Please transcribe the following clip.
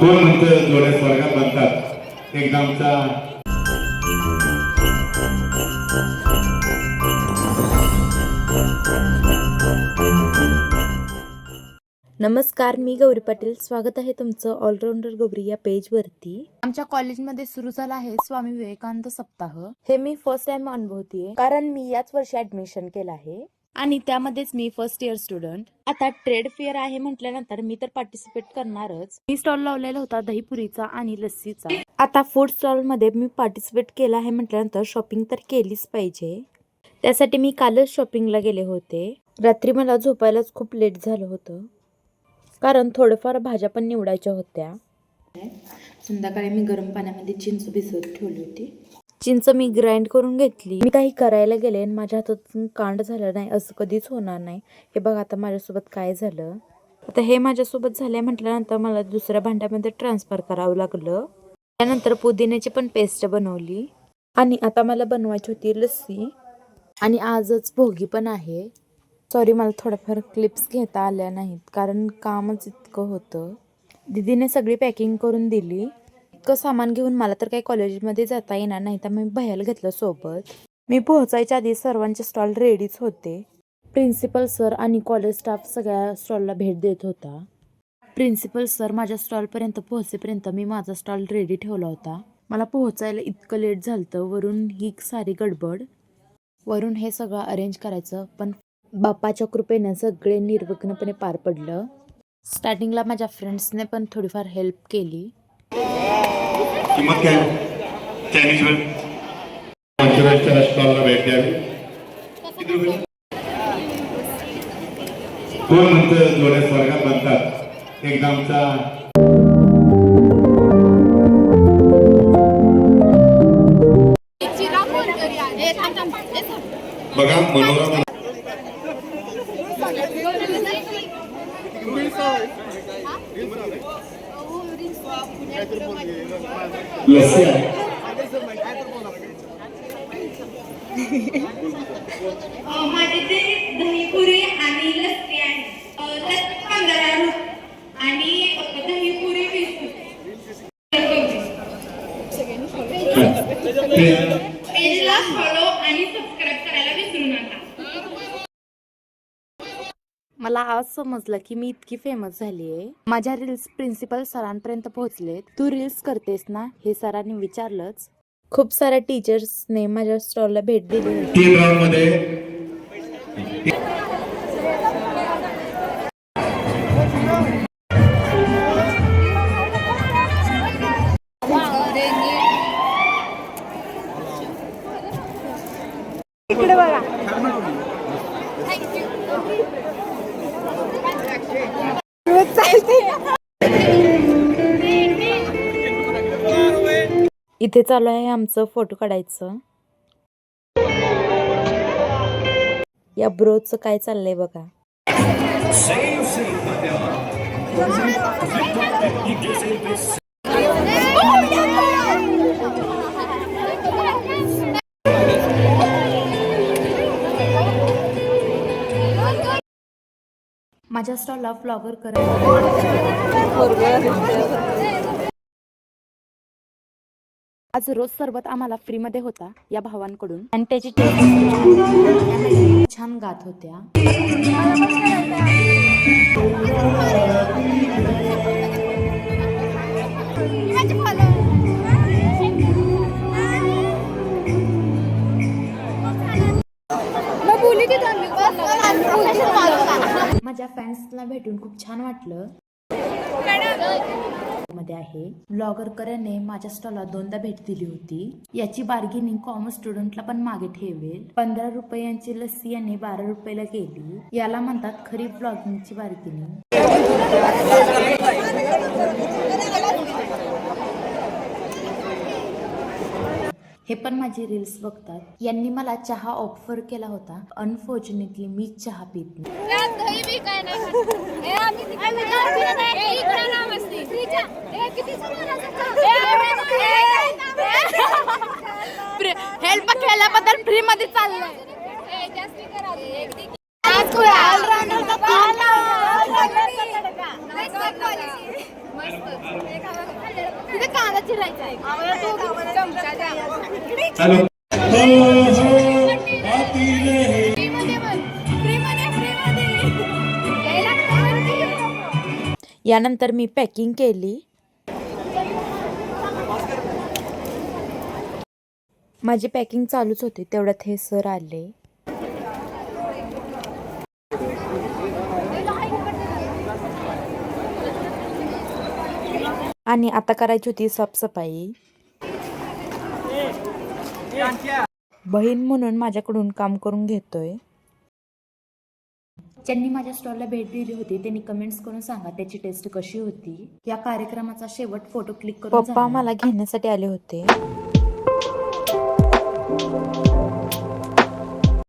कोण म्हणतं जोड्या स्वर्गात बनतात एकदा आमचा नमस्कार मी गौरी पाटील. स्वागत आहे तुमचं ऑलराऊंडर गौरी या पेजवरती. आमच्या कॉलेजमध्ये सुरू झाला आहे स्वामी विवेकानंद सप्ताह. हे मी फर्स्ट टाइम अनुभवतीये कारण मी याच वर्षी ऍडमिशन केलं आहे. आणि त्यामध्येच मी फर्स्ट इयर स्टुडंट आता ट्रेड फेअर आहे म्हटल्यानंतर मी तर पार्टिसिपेट करणारच. मी स्टॉल लावलेला होता दहीपुरीचा आणि लस्सीचा. आता फूड स्टॉलमध्ये मी पार्टिसिपेट केलं आहे म्हटल्यानंतर शॉपिंग तर केलीच पाहिजे. त्यासाठी मी कालच शॉपिंगला गेले होते. रात्री मला झोपायलाच खूप लेट झालं होतं. कारण थोडंफार भाज्या पण निवडायच्या होत्या. संध्याकाळी मी गरम पाण्यामध्ये चिंच भिजवत ठेवली होती. चिंच मी ग्राइंड करून घेतली. मी काही करायला गेले आणि माझ्या हातातून कांड झालं नाही. असं कधीच होणार नाही. हे बघ आता माझ्यासोबत काय झालं? आता हे माझ्यासोबत झालंय म्हटल्यानंतर मला दुसऱ्या भांड्यामध्ये ट्रान्सफर करावं लागलं. त्यानंतर पुदिन्याची पण पेस्ट बनवली. आणि आता मला बनवायची होती लस्सी. आणि आजच भोगी पण आहे. सॉरी मला थोड्याफार क्लिप्स घेता आल्या नाहीत कारण कामच इतकं होतं. दीदीने सगळी पॅकिंग करून दिली. इतकं सामान घेऊन मला तर काही कॉलेजमध्ये जाता येणार नाही तर मी भयाला घेतलं सोबत. मी पोहोचायच्या आधी सर्वांचे स्टॉल रेडीच होते. प्रिन्सिपल सर आणि कॉलेज स्टाफ सगळ्या स्टॉलला भेट देत होता. प्रिन्सिपल सर माझ्या स्टॉलपर्यंत पोहोचेपर्यंत मी माझा स्टॉल रेडी ठेवला होता. मला पोहोचायला इतकं लेट झालं वरून ही सारी गडबड. वरून हे सगळं अरेंज करायचं पण बाप्पाच्या कृपेनं सगळे निर्विघ्नपणे पार पडलं. स्टार्टिंगला माझ्या फ्रेंड्सने पण थोडीफार हेल्प केली. किंमत काय? चायनीज वेळ मंचुरियनच्या स्टॉलला भेट द्यावी. कोण म्हणतं जोड्या स्वर्गात बनतात एकदा आमचा बघा मनोरम अ, माझे ते दहीपुरी आणि लस्सी आहे. लस्सी पंधरा आणि दहीपुरी वीस पेजला आणि मला आज समजलं की मी इतकी फेमस झाली आहे माझ्या रील्स प्रिन्सिपल सरांपर्यंत पोहोचलेत. तू रील्स करतेस ना हे सरांनी विचारलंच. खूप साऱ्या टीचर्सने माझ्या स्टॉलला भेट दिली होती. तीन राऊंडमध्ये इथे चालू आहे आमचं फोटो काढायचं. या ब्रोचं काय चाललंय बघा. माझ्या स्टॉलला फ्लॉगर करायला आज रोज सरबत आम्हाला फ्रीमध्ये होता या भावांकडून. आणि त्याची छान गात होत्या. माझ्या भेटून खूप छान वाटलं. मध्ये आहे. ब्लॉगर कऱ्याने माझ्या स्टॉलला दोनदा भेट दिली होती. याची बार्गेनिंग कॉमर्स स्टुडंटला पण मागे ठेवेल. पंधरा रुपयांची लस्सी याने बारा रुपयाला गेली याला म्हणतात खरी ब्लॉगिंगची बार्गेनिंग हे पण माझे रील्स बघतात. यांनी मला चहा ऑफर केला होता. अनफॉर्च्युनेटली मी चहा पित नाही. हेल्प केल्याबद्दल फ्री मध्ये चाललंय तिथे कांदा चिरायचा आहे आम्हाला तो चमचा द्या यानंतर मी पॅकिंग केली. माझी पॅकिंग चालूच होती तेवढ्यात हे सर आले. आणि आता करायची होती साफसफाई. बहीण म्हणून माझ्याकडून काम करून घेतोय. ज्यांनी माझ्या स्टॉलला भेट दिली होती त्यांनी कमेंट्स करून सांगा त्याची टेस्ट कशी होती? या कार्यक्रमाचा शेवट फोटो क्लिक करून पप्पा मला घेण्यासाठी आले होते.